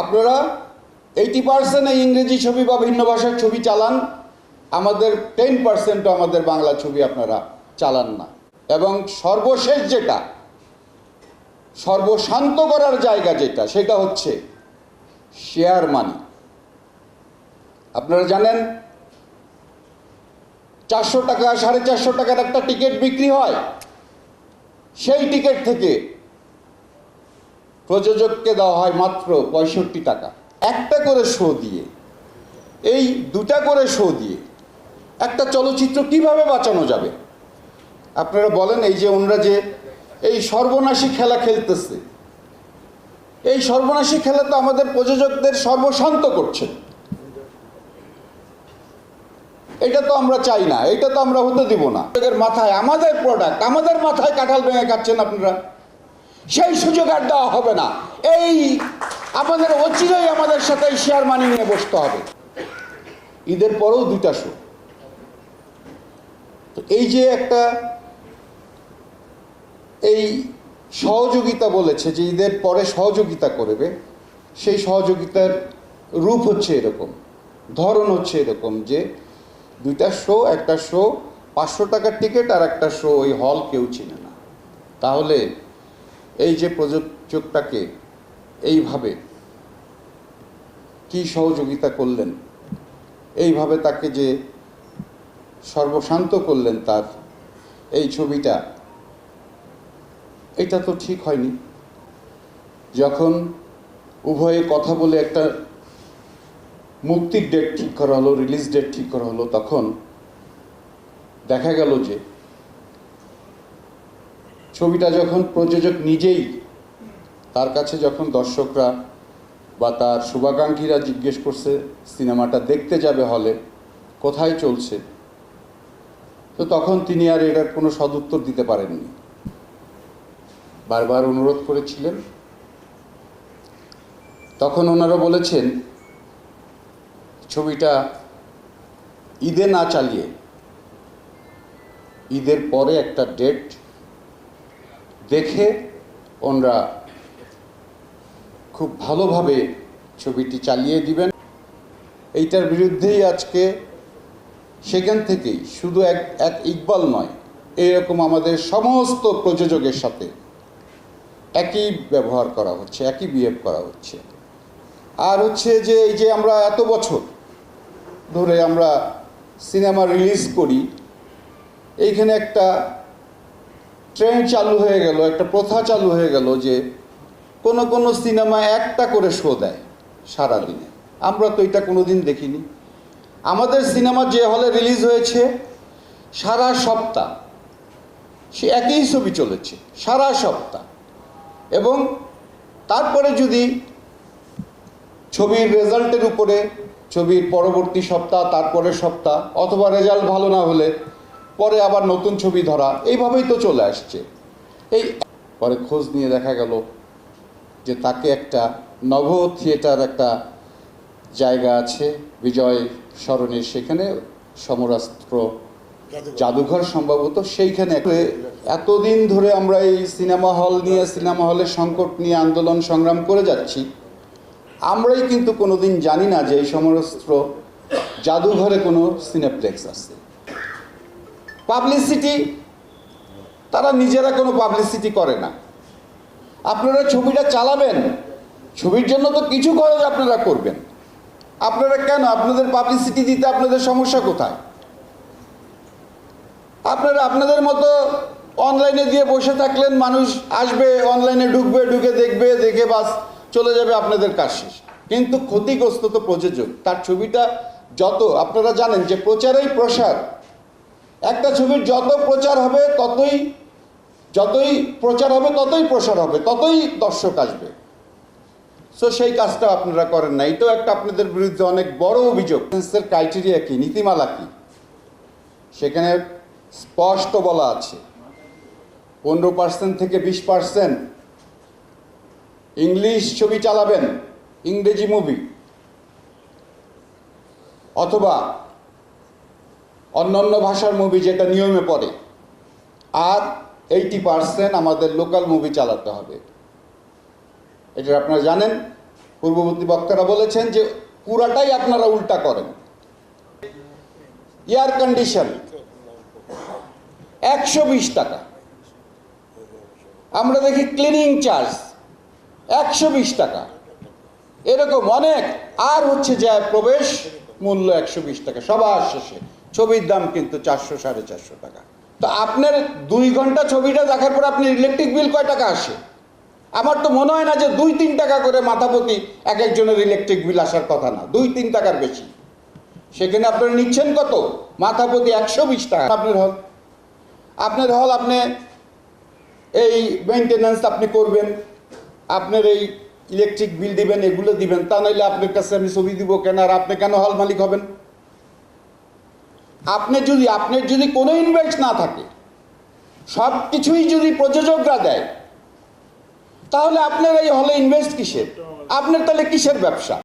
আপনারা eighty percent এই ইংরেজি ছবি বা ভিন্ন ভাষার ছবি চালান, আমাদের টেন পার্সেন্টও আমাদের বাংলা ছবি আপনারা চালান না। এবং সর্বশেষ যেটা, সর্বশান্ত করার জায়গা যেটা, সেটা হচ্ছে শেয়ার মানি আপনারা জানেন, চারশো টাকা, সাড়ে চারশো টাকার একটা টিকিট বিক্রি হয়, সেই টিকিট থেকে প্রযোজককে দেওয়া হয় মাত্র পঁয়ষট্টি টাকা। একটা করে শো দিয়ে। এই দুটা করে শো দিয়ে একটা চলচ্চিত্র কীভাবে বাঁচানো যাবে? আপনারা বলেন, এই যে ওনারা যে এই সর্বনাশী খেলা খেলতেছে। এই সর্বনাশী খেলা তো আমাদের প্রযোজকদের সর্বশান্ত করছে। এটা তো আমরা চাই না, এটা তো আমরা হতে দিব না। মাথায়, আমাদের প্রোডাক্ট আমাদের মাথায় কাঁঠাল ভেঙে খাচ্ছেন আপনারা। সেই সুযোগ আর দেওয়া হবে না। এই আমাদের অচিরেই আমাদের সাথে শেয়ার মানি নিয়ে বসতে হবে। ঈদের পরেও দুইটা শো তো এই যে একটা এই সহযোগিতা বলেছে যে ঈদের পরে সহযোগিতা করবে, সেই সহযোগিতার রূপ হচ্ছে এরকম, ধরন হচ্ছে এরকম যে দুইটা শো একটা শো পাঁচশো টাকার টিকিট আর একটা শো ওই হল কেউ চিনে না। তাহলে এই যে প্রযোজকটাকে এইভাবে কি সহযোগিতা করলেন? এইভাবে তাকে যে সর্বশান্ত করলেন তার এই ছবিটা, এটা তো ঠিক হয়নি। যখন উভয়ে কথা বলে একটা মুক্তির ডেট ঠিক করা হলো রিলিজ ডেট ঠিক করা হলো, তখন দেখা গেল যে ছবিটা যখন প্রযোজক নিজেই, তার কাছে যখন দর্শকরা বা তার শুভাকাঙ্ক্ষীরা জিজ্ঞেস করছে, সিনেমাটা দেখতে যাবে হলে? কোথায় চলছে? তো তখন তিনি আর এটার কোনো সদুত্তর দিতে পারেননি। বারবার অনুরোধ করেছিলেন। তখন ওনারা বলেছেন, ছবিটা ঈদে না চালিয়ে, ঈদের পরে একটা ডেট দেখে ওনরা খুব ভালোভাবে ছবিটি চালিয়ে দিবেন। এইটার বিরুদ্ধেই আজকে সেখান থেকেই শুধু এক এক ইকবাল নয়, এরকম আমাদের সমস্ত প্রযোজকের সাথে একই ব্যবহার করা হচ্ছে, একই বিহেভ করা হচ্ছে। আর হচ্ছে যে এই যে আমরা এত বছর ধরে আমরা সিনেমা রিলিজ করি, এইখানে একটা ট্রেন্ড চালু হয়ে গেল, একটা প্রথা চালু হয়ে গেল যে কোনো কোনো সিনেমা একটা করে শো দেয় সারাদিনে। আমরা তো এটা কোনো দিন দেখিনি। আমাদের সিনেমা যে হলে রিলিজ হয়েছে, সারা সপ্তাহ, সে একই ছবি চলেছে, সারা সপ্তাহ। এবং তারপরে যদি ছবির রেজাল্টের উপরে, ছবির পরবর্তী সপ্তাহ, তারপরের সপ্তাহ, অথবা রেজাল্ট ভালো না হলে পরে আবার নতুন ছবি ধরা এইভাবেই তো চলে আসছে। এই পরে খোঁজ নিয়ে দেখা গেল যে তাকে একটা নভ থিয়েটার একটা জায়গা আছে বিজয় সরণির সেখানে সমরাস্ত্র জাদুঘর সম্ভবত সেইখানে। এতদিন ধরে আমরা এই সিনেমা হল নিয়ে সিনেমা হলের সংকট নিয়ে আন্দোলন সংগ্রাম করে যাচ্ছি। আমরাই কিন্তু কোনোদিন জানি না যে এই সমরাস্ত্র জাদুঘরে কোনো সিনেপ্লেক্স আছে। পাবলিসিটি তারা নিজেরা কোনো পাবলিসিটি করে না। আপনারা ছবিটা চালাবেন, ছবির জন্য তো কিছু খরচ আপনারা করবেন। আপনারা কেন আপনাদের পাবলিসিটি দিতে আপনাদের সমস্যা কোথায়? আপনারা আপনাদের মতো অনলাইনে দিয়ে বসে থাকলেন, মানুষ আসবে অনলাইনে ঢুকবে, ঢুকে দেখবে, দেখে বাস চলে যাবে আপনাদের কাজ শেষ। কিন্তু ক্ষতিগ্রস্ত তো প্রযোজক, তার ছবিটা যত, আপনারা জানেন যে প্রচারেই প্রসার। একটা ছবির যত প্রচার হবে, ততই, যতই প্রচার হবে, ততই প্রসার হবে, ততই দর্শক আসবে। সো সেই কাজটা আপনারা করেন না। এটাও একটা আপনাদের বিরুদ্ধে অনেক বড় অভিযোগ। সেন্সের ক্রাইটেরিয়া কি, নীতিমালা কি? সেখানে স্পষ্ট বলা আছে। পনেরো পার্সেন্ট থেকে বিশ পার্সেন্ট ইংলিশ ছবি চালাবেন, ইংরেজি মুভি অথবা অন্যান্য ভাষার মুভি যেটা নিয়মে পড়ে। আর এইটি পার্সেন্ট আমাদের লোকাল মুভি চালাতে হবে। এটা আপনারা জানেন, পূর্ববর্তী বক্তারা বলেছেন যে পুরাটাই আপনারা উল্টা করেন। এয়ার কন্ডিশন একশো বিশ টাকা। আমরা দেখি ক্লিনিং চার্জ একশো বিশ টাকা। এরকম অনেক, আর হচ্ছে যে প্রবেশ মূল্য একশো বিশ টাকা, সবার শেষে। ছবির দাম কিন্তু চারশো, সাড়ে চারশো টাকা। তো আপনার দুই ঘণ্টা ছবিটা দেখার পর আপনি ইলেকট্রিক বিল কয় টাকা আসে? আমার তো মনে হয় না যে দুই, তিন টাকা করে মাথাপতি এক একজনের ইলেকট্রিক বিল আসার কথা না, দুই, তিন টাকার বেশি। সেখানে আপনারা নিচ্ছেন কত? মাথাপতি একশো বিশ টাকা। আপনার হল আপনার হল আপনি এই মেনটেন্যান্স আপনি করবেন, আপনার এই ইলেকট্রিক বিল দিবেন, এগুলো দিবেন, তা নাহলে আপনার কাছে আমি ছবি দিব কেন, আর আপনি কেন হল মালিক হবেন? আপনি যদি আপনার যদি কোনো ইনভেস্ট না থাকে, সব কিছুই যদি প্রযোজকরা দেয়, তাহলে আপনার এই হলে ইনভেস্ট কিসের? আপনার তাহলে কিসের ব্যবসা?